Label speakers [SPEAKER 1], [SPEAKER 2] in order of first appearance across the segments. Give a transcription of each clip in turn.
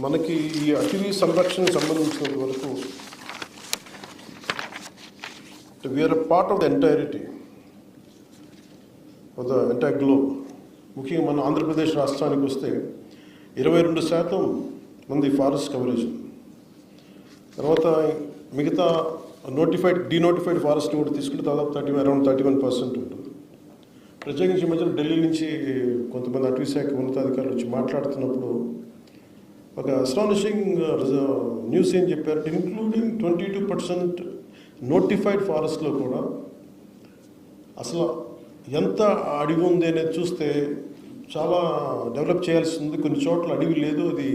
[SPEAKER 1] మనకి ఈ అటవీ సంరక్షణకు సంబంధించినంత వరకు we're part of the entirety of the entire globe ముఖ్యంగా మన ఆంధ్రప్రదేశ్ రాష్ట్రానికి వస్తే ఇరవై రెండు శాతం మంది ఫారెస్ట్ కవరేజ్ తర్వాత మిగతా నోటిఫైడ్ డీనోటిఫైడ్ ఫారెస్ట్ కూడా తీసుకుంటే దాదాపు thirty around thirty one percent ఉంటుంది. ప్రత్యేకించి మధ్యలో ఢిల్లీ నుంచి కొంతమంది అటవీ శాఖ ఉన్నతాధికారులు వచ్చి మాట్లాడుతున్నప్పుడు ఒక అస్టానిషింగ్ న్యూస్ uh, uh, ఏం చెప్పారంటే including twenty two percent notified ఫారెస్ట్లో కూడా అసలు ఎంత అడవి ఉంది అనేది చూస్తే చాలా డెవలప్ చేయాల్సి ఉంది. కొన్ని చోట్ల అడవి లేదు అది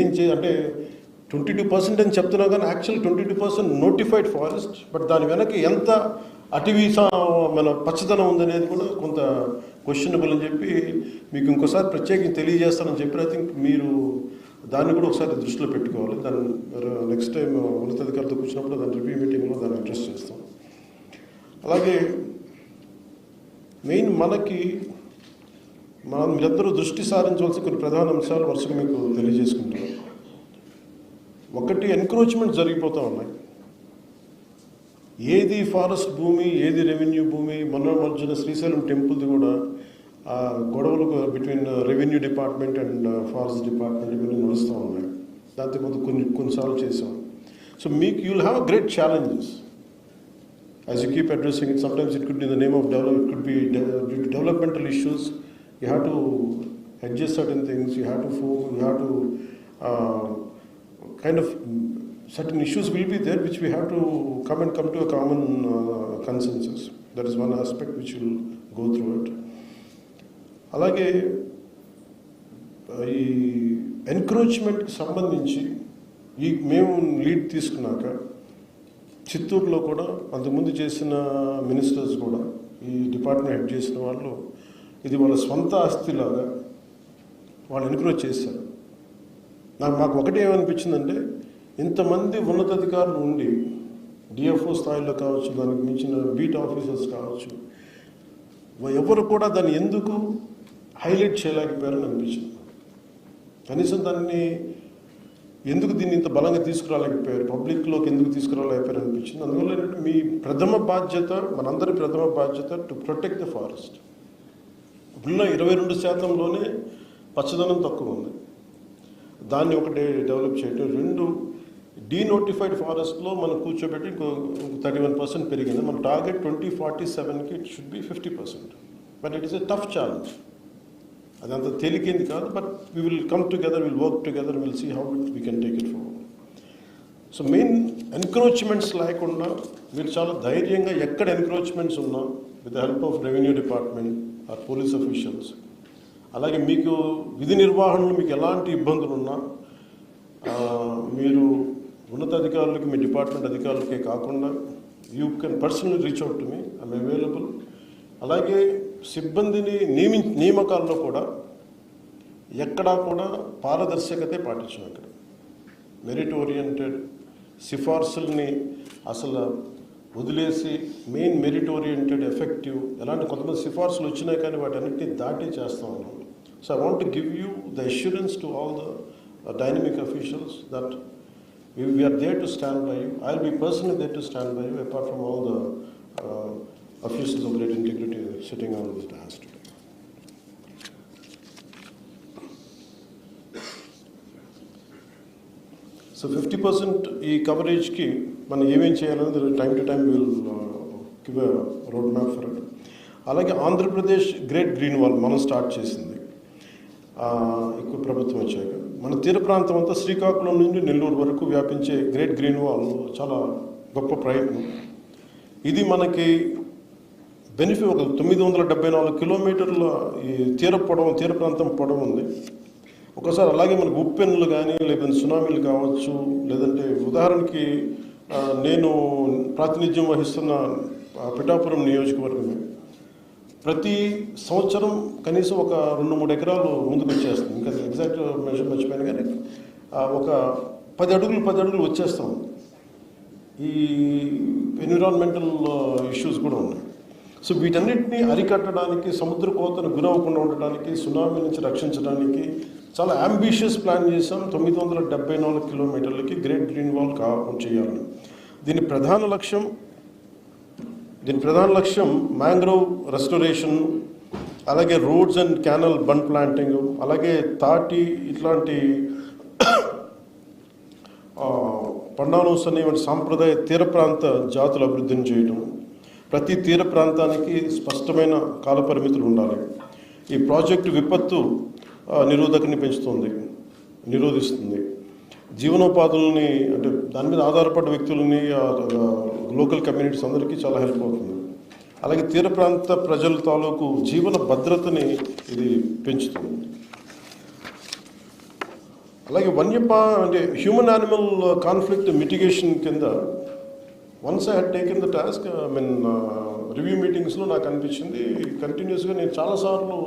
[SPEAKER 1] ఏం చే అంటే ట్వంటీ టూ పర్సెంట్ అని చెప్తున్నా కానీ actual twenty two percent notified forest but దాని వెనక ఎంత అటవీ మన పచ్చదనం ఉందనేది కూడా కొంత క్వశ్చనబుల్ అని చెప్పి మీకు ఇంకోసారి ప్రత్యేకించి తెలియజేస్తానని చెప్పి ఐ థింక్ మీరు దాన్ని కూడా ఒకసారి దృష్టిలో పెట్టుకోవాలి. దాన్ని నెక్స్ట్ టైం ఉన్నతాధికారులతో కూర్చున్నప్పుడు దాని రివ్యూ మీటింగ్లో దాన్ని అడ్రస్ చేస్తాం. అలాగే మెయిన్ మనకి మనం మీరందరూ దృష్టి సారించవలసిన కొన్ని ప్రధాన అంశాలు వరుసగా మీకు తెలియజేసుకుంటాం ఒకటి ఎన్క్రోచ్మెంట్ జరిగిపోతూ ఉన్నాయి. ఏది ఫారెస్ట్ భూమి ఏది రెవెన్యూ భూమి మనోమర్జున శ్రీశైలం టెంపుల్ది కూడా గొడవలు between revenue department and forest department ఇవన్నీ నడుస్తూ ఉన్నాయి దాంతో కొంత కొన్ని కొన్నిసార్లు చేసాం సో మీకు you will have a great challenges as you keep addressing it, sometimes it could be in the name of develop, it could be de- due to developmental issues. You have to adjust certain things. You have to fo- you have to uh, kind of certain issues will be there which we have to come and come to a common uh, consensus. That is one aspect which will go through it. అలాగే ఈ ఎన్క్రోచ్మెంట్కి సంబంధించి ఈ మేము lead తీసుకున్నాక చిత్తూరులో కూడా అంతకుముందు చేసిన మినిస్టర్స్ కూడా ఈ డిపార్ట్మెంట్ హెడ్ చేసిన వాళ్ళు ఇది వాళ్ళ స్వంత ఆస్తిలాగా వాళ్ళు ఎన్క్రోచ్ చేశారు. నాకు మాకు ఒకటి ఏమనిపించిందంటే ఇంతమంది ఉన్నతాధికారులు ఉండి డిఎఫ్ఓ స్థాయిలో కావచ్చు దానికి మించిన బీట్ ఆఫీసర్స్ కావచ్చు ఎవరు కూడా దాన్ని ఎందుకు హైలైట్ చేయలేకపోయారని అనిపించింది. కనీసం దాన్ని ఎందుకు దీన్ని ఇంత బలంగా తీసుకురాలేకపోయారు? పబ్లిక్లోకి ఎందుకు తీసుకురాలేకపోయారు అనిపించింది. అందువల్ల ఏంటంటే మీ ప్రథమ బాధ్యత మనందరి ప్రథమ బాధ్యత టు ప్రొటెక్ట్ ద ఫారెస్ట్ ఇప్పుడున్న ఇరవై రెండు శాతంలోనే పచ్చదనం తక్కువ ఉంది. దాన్ని ఒకటి డెవలప్ చేయటం. రెండు డీనోటిఫైడ్ ఫారెస్ట్లో మనం కూర్చోబెట్టి ఇంకో థర్టీ వన్ పర్సెంట్ పెరిగింది. మన టార్గెట్ ట్వంటీ ఫార్టీ సెవెన్కి it should be fifty percent but it is a tough challenge అది అంత తేలికేంది కాదు but we will come together will work together will see how we can take it forward so main encroachments లేకుండా మీరు చాలా ధైర్యంగా ఎక్కడ ఎన్క్రోచ్మెంట్స్ ఉన్నా with help of revenue department or police officials అలాగే మీకు విధి నిర్వహణలో మీకు ఎలాంటి ఇబ్బందులు ఉన్నా మీరు ఉన్నతాధికారులకి మీ డిపార్ట్మెంట్ అధికారులకే కాకుండా you can personal reach out to me I'm available అలాగే సిబ్బందిని నియమి నియామకాల్లో కూడా ఎక్కడా కూడా పారదర్శకతే పాటించాం అక్కడ మెరిట్ ఓరియంటెడ్ సిఫార్సుల్ని అసలు వదిలేసి మెయిన్ మెరిట్ ఓరియంటెడ్ ఎఫెక్టివ్ ఎలాంటి కొంతమంది సిఫార్సులు వచ్చినాయి కానీ వాటన్నిటిని దాటి చేస్తూ ఉన్నాం. So I want give you the assurance to all the dynamic officials that we're there to stand by you. I will be person there to stand by you apart from all the officials of great integrity sitting on this dais today. So fifty percent ఈ కవరేజ్కి మనం ఏమేం చేయాలనేది time to time will give road map for it అలాగే Andhra Pradesh great green wall మనం start చేసింది. ఎక్కువ ప్రభుత్వం వచ్చాక. మన తీర ప్రాంతం అంతా శ్రీకాకుళం నుండి నెల్లూరు వరకు వ్యాపించే గ్రేట్ గ్రీన్ వాల్ చాలా గొప్ప ప్రయత్నం. ఇది మనకి బెనిఫిట్ ఒక తొమ్మిది వందల డెబ్బై నాలుగు కిలోమీటర్ల ఈ తీర పొడవు తీర ప్రాంతం పొడవు ఉంది. ఒకసారి అలాగే మనకు ఉప్పెన్నులు కానీ లేదంటే సునామీలు కావచ్చు లేదంటే ఉదాహరణకి నేను ప్రాతినిధ్యం వహిస్తున్న పిఠాపురం నియోజకవర్గం. ప్రతి సంవత్సరం కనీసం ఒక రెండు మూడు ఎకరాలు ముందుకు వచ్చేస్తుంది. ఇంకా ఎగ్జాక్ట్ మెజర్ మర్చిపోయాను కానీ ఒక పది అడుగులు పది అడుగులు వచ్చేస్తాం. ఈ ఎన్విరాన్మెంటల్ ఇష్యూస్ కూడా ఉన్నాయి. సో వీటన్నిటిని అరికట్టడానికి సముద్ర కోతను గురవ్వకుండా ఉండటానికి సునామీ నుంచి రక్షించడానికి చాలా అంబిషియస్ ప్లాన్ చేశాం. తొమ్మిది వందల డెబ్బై నాలుగు కిలోమీటర్లకి గ్రేట్ గ్రీన్ వాల్ కా చేయాలని. దీని ప్రధాన లక్ష్యం దీని ప్రధాన లక్ష్యం మ్యాంగ్రోవ్ రెస్టోరేషన్ అలాగే roads and canal bund planting అలాగే తాటి ఇట్లాంటి పండానోస్ అనేటువంటి సాంప్రదాయ తీర ప్రాంత జాతుల అభివృద్ధిని చేయడం ప్రతి తీర ప్రాంతానికి స్పష్టమైన కాలపరిమితులు ఉండాలి. ఈ ప్రాజెక్టు విపత్తు నిరోధకని పెంచుతుంది నిరోధిస్తుంది. జీవనోపాధులని అంటే దాని మీద ఆధారపడ్డ వ్యక్తులని లోకల్ కమ్యూనిటీస్ అందరికీ చాలా హెల్ప్ అవుతుంది. అలాగే తీర ప్రాంత ప్రజల తాలూకు జీవన భద్రతని ఇది పెంచుతుంది. అలాగే వన్యపా అంటే హ్యూమన్ యానిమల్ కాన్ఫ్లిక్ట్ మిటిగేషన్ కింద once I had taken the task I mean review మీటింగ్స్లో నాకు అనిపించింది. కంటిన్యూస్గా నేను చాలాసార్లు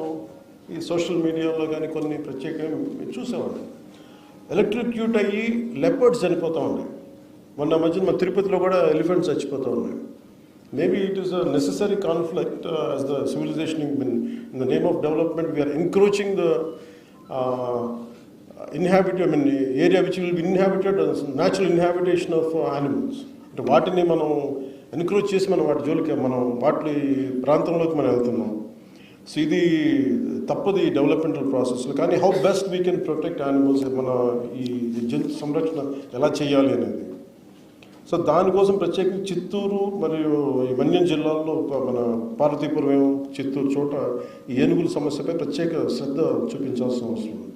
[SPEAKER 1] ఈ సోషల్ మీడియాలో కానీ కొన్ని ప్రత్యేకంగా చూసేవాడిని. ఎలక్ట్రిక్యూట్ అయ్యి లెపర్డ్స్ చనిపోతూ ఉన్నాయి. మొన్న మధ్యన మన తిరుపతిలో కూడా ఎలిఫెంట్స్ చచ్చిపోతూ ఉన్నాయి. Maybe it is a necessary conflict as the civilization in in the name of development we're encroaching the inhabit I mean area which will be inhabited natural inhabitation of animals అంటే వాటిని మనం encroach చేసి మనం వాటి జోలికి మనం వాటి ప్రాంతంలోకి మనం వెళ్తున్నాం. సో ఇది తప్పది డెవలప్మెంటల్ ప్రాసెస్లో కానీ how best we can protect animals మన ఈ జంతు సంరక్షణ ఎలా చేయాలి అనేది. సో దానికోసం ప్రత్యేకంగా చిత్తూరు మరియు ఈ వన్యం జిల్లాల్లో ఒక మన పార్వతీపురం చిత్తూరు చోట ఈ ఏనుగుల సమస్యపై ప్రత్యేక శ్రద్ధ చూపించాల్సిన అవసరం ఉంది.